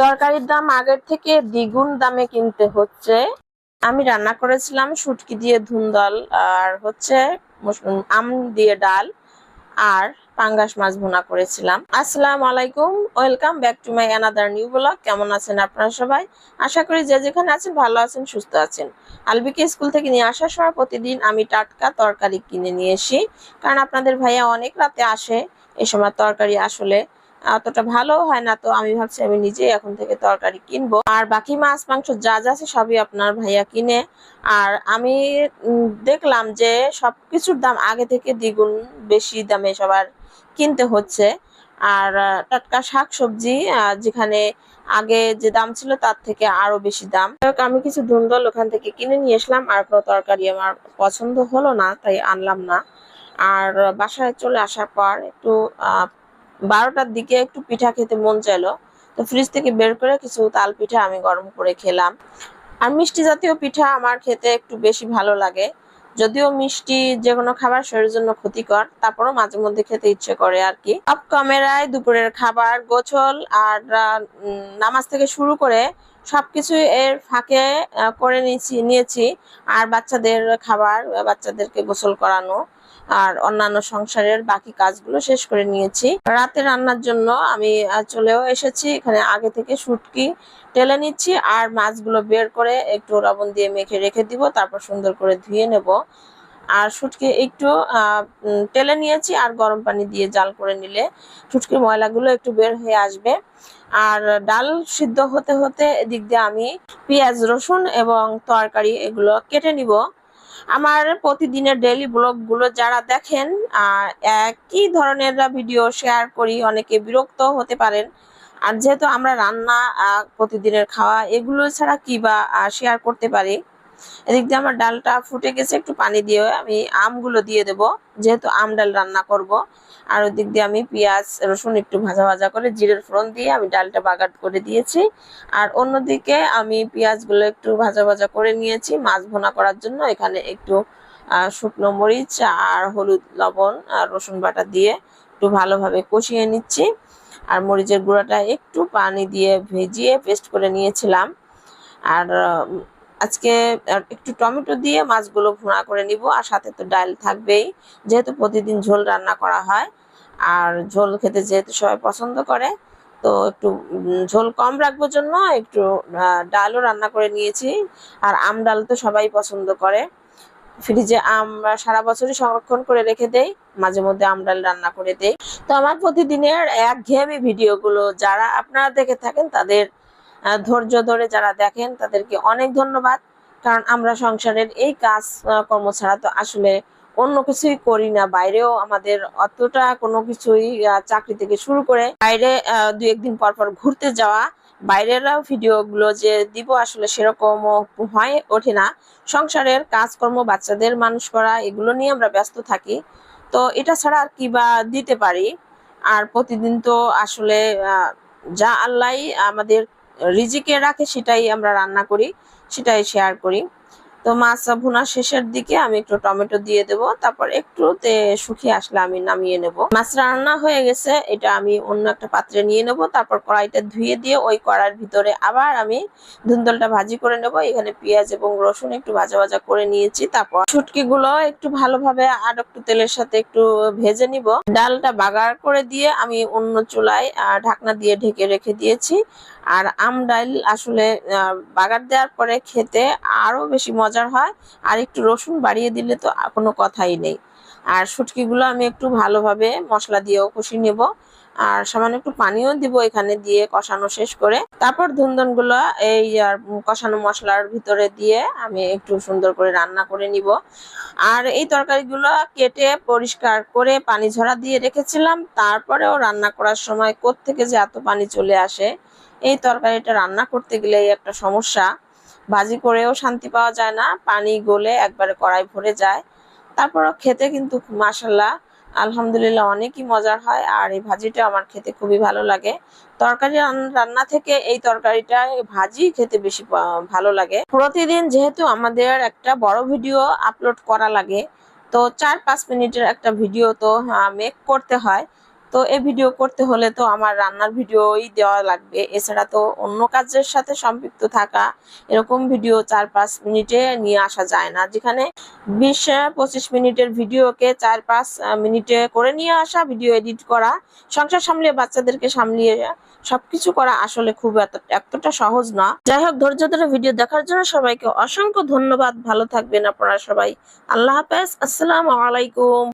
তরকারির দাম আগের থেকে দ্বিগুণ দামে কিনতে হচ্ছে। আমি রান্না করেছিলাম শুটকি দিয়ে ধুন্দল আর হচ্ছে আম দিয়ে ডাল আর পাঙ্গাস মাছ ভুনা করেছিলাম। আসসালাম আলাইকুম, welcome back to my another new blog. কেমন আছেন আপনারা সবাই? আশা করি যে যেখানে আছেন ভালো আছেন, সুস্থ আছেন। আলবিকে স্কুল থেকে নিয়ে আসার সময় প্রতিদিন আমি টাটকা তরকারি কিনে নিয়ে আসি কারণ আপনাদের ভাইয়া অনেক রাতে আসে, এ সময় তরকারি আসলে অতটা ভালো হয় না, তো আমি ভাবছি আমি নিজেই এখন থেকে তরকারি কিনবো। আর বাকি মাছ, মাংস যা যা আছে সবই আপনার ভাইয়া কিনে। আর আমি দেখলাম যে সবকিছুর দাম আগে থেকে দ্বিগুণ বেশি দামে সবার কিনতে হচ্ছে। আর টাটকা শাক সবজি যেখানে আগে যে দাম ছিল তার থেকে আরও বেশি দাম। আমি কিছু ধুন্দল ওখান থেকে কিনে নিয়ে আসলাম, আর কোনো তরকারি আমার পছন্দ হলো না, তাই আনলাম না। আর, বাসায় চলে আসার পর একটু বারোটার দিকে একটু পিঠা খেতে মন চাইলো। তো ফ্রিজ থেকে বের করে কিছু তাল পিঠা আমি গরম করে খেলাম। আর মিষ্টি জাতীয় পিঠা আমার খেতে একটু বেশি ভালো লাগে। যদিও মিষ্টি যে কোনো খাবার শরীরের জন্য ক্ষতিকর, তারপরও মাঝে মধ্যে খেতে ইচ্ছে করে আর কি। সব ক্যামেরায় দুপুরের খাবার গোছল আর নামাজ থেকে শুরু করে সবকিছু এর ফাঁকে করে নিয়েছি নিয়েছি। আর বাচ্চাদের খাবার বাচ্চাদেরকে গোসল করানো, আর অন্যান্য সংসারের বাকি কাজগুলো শেষ করে নিয়েছি। রাতে রান্নার জন্য আমি চলেও এসেছি। এখানে আগে থেকে শুটকি টেলে নিচ্ছি, আর মাছগুলো বের করে একটু লবণ দিয়ে মেখে রেখে দিব, তারপর সুন্দর করে ধুয়ে নেব। আর শুটকি একটু টেলে নিয়েছি, আর গরম পানি দিয়ে জাল করে নিলে শুটকির ময়লাগুলো একটু বের হয়ে আসবে। আর ডাল সিদ্ধ হতে হতে এদিক দিয়ে আমি পেঁয়াজ, রসুন এবং তরকারি এগুলো কেটে নিব। আমার প্রতিদিনের ডেইলি ব্লগগুলো যারা দেখেন একই ধরনের ভিডিও শেয়ার করি, অনেকে বিরক্ত হতে পারেন। আর যেহেতু আমরা রান্না প্রতিদিনের খাওয়া এগুলো ছাড়া কি বা শেয়ার করতে পারি এদিক দিয়ে আমার ডালটা ফুটে গেছে, একটু পানি দিয়ে আমি আমগুলো দিয়ে দেব, যেহেতু আম ডাল রান্না করব। আর ওদিক দিয়ে আমি পেঁয়াজ, রসুন একটু ভাজা ভাজা করে জিরের ফোড়ন দিয়ে আমি ডালটা বাগাট করে দিয়েছি। আর অন্যদিকে আমি পেঁয়াজগুলো একটু ভাজা ভাজা করে নিয়েছি মাছ ভোনা করার জন্য। এখানে একটু শুকনো মরিচ আর হলুদ লবণ আর রসুন বাটা দিয়ে একটু ভালোভাবে কষিয়ে নিচ্ছি। আর মরিচের গুঁড়াটা একটু পানি দিয়ে ভেজিয়ে পেস্ট করে নিয়েছিলাম। আর আজকে একটু টমেটো দিয়ে মাছগুলো ভুনা করে নিব আর সাথে তো ডাল থাকবেই। যেহেতু প্রতিদিন ঝোল রান্না করা হয় আর ঝোল খেতে যেহেতু সবাই পছন্দ করে, তো একটু ঝোল কম রাখবার জন্য একটু ডালও রান্না করে নিয়েছি। আর আম ডাল তো সবাই পছন্দ করে। ফ্রিজে আম সারা বছরই সংরক্ষণ করে রেখে দেই, মাঝে মধ্যে আম ডাল রান্না করে দেই। তো আমার প্রতিদিনের একঘেয়েমি ভিডিওগুলো, যারা আপনারা দেখে থাকেন তাদের ধৈর্য ধরে যারা দেখেন, তাদেরকে অনেক ধন্যবাদ। কারণ আমরা সংসারের এই কাজ কর্ম ছাড়া তো আসলে অন্য কিছুই করি না। বাইরেও আমাদের অতটা কোনো কিছুই চাকরি থেকে শুরু করে বাইরে দু একদিন পর পর ঘুরতে যাওয়া, বাইরেরও ভিডিও গুলো যে দিব আসলে সেরকম হয়ে, ওঠে না। সংসারের কাজকর্ম, বাচ্চাদের মানুষ করা, এগুলো নিয়ে আমরা ব্যস্ত থাকি। তো এটা ছাড়া আর কি বা দিতে পারি? আর প্রতিদিন তো আসলে যা আল্লাহ আমাদের রিজিকে রাখে, সেটাই আমরা রান্না করি, সেটাই শেয়ার করি। তো মাছ ভুনা শেষের দিকে আমি একটু টমেটো দিয়ে দেব, তারপর একটু তে শুকিয়ে আসলে আমি নামিয়ে নেব। মাছ রান্না হয়ে গেছে, এটা আমি অন্য একটা পাত্রে নিয়ে নেব, তারপর কড়াইটা ধুয়ে দিয়ে ওই কড়াইয়ের ভিতরে আবার আমি ধুন্দলটা ভাজি করে নেব। এখানে পেঁয়াজ এবং রসুন একটু ভাজা ভাজা করে নিয়েছি, তারপর শুটকি গুলো একটু ভালোভাবে আর একটু তেলের সাথে একটু ভেজে নিব। ডালটা বাগার করে দিয়ে আমি অন্য চুলায় ঢাকনা দিয়ে ঢেকে রেখে দিয়েছি। আর আম ডাল আসলে বাগার দেওয়ার পরে খেতে আরও বেশি মজার হয়। আর একটু রসুন বাড়িয়ে দিলে তো কোনো কথাই নেই। আর শুটকিগুলো আমি একটু ভালোভাবে মশলা দিয়েও কষিয়ে নেব। আর সামান্য একটু পানিও দিব এখানে দিয়ে কষানো শেষ করে। তারপর ধুন্দনগুলো এই আর কষানো মশলার ভিতরে দিয়ে আমি একটু সুন্দর করে রান্না করে নিব। আর এই তরকারিগুলো কেটে পরিষ্কার করে পানি ঝরা দিয়ে রেখেছিলাম। তারপরেও রান্না করার সময় কোত্থেকে যে এত পানি চলে আসে এই তরকারিটা রান্না করতে গেলেই একটা সমস্যা। ভাজি করেও শান্তি পাওয়া যায় না, পানি গলে একবারে কড়াই ভরে যায়। তারপরও খেতে কিন্তু মাসাল্লাহ আলহামদুলিল্লাহ অনেকই মজার হয় আর এই ভাজিটা আমার খেতে খুবই ভালো লাগে। তরকারি রান্না থেকে এই তরকারিটা ভাজি খেতে বেশি ভালো লাগে। প্রতিদিন যেহেতু আমাদের একটা বড় ভিডিও আপলোড করা লাগে, তো চার পাঁচ মিনিটের একটা ভিডিও তো মেক করতে হয়। তো এই ভিডিও করতে হলে তো আমার রান্নার ভিডিওই দেওয়া লাগবে। এছাড়া তো অন্য কাজের সাথে সম্পৃক্ত থাকা এরকম ভিডিও চার পাঁচ মিনিটে নিয়ে আসা যায় না। যেখানে বিশ, পঁচিশ মিনিটের ভিডিওকে চার পাঁচ মিনিটে করে নিয়ে আসা ভিডিও এডিট করা, সংসার সামলিয়ে বাচ্চাদেরকে সামলিয়ে সবকিছু করা আসলে খুব এত এতটা সহজ না। যাই হোক, ধৈর্য ধরে ভিডিও দেখার জন্য সবাইকে অসংখ্য ধন্যবাদ। ভালো থাকবেন আপনারা সবাই। আল্লাহ হাফেজ। আসসালামু আলাইকুম।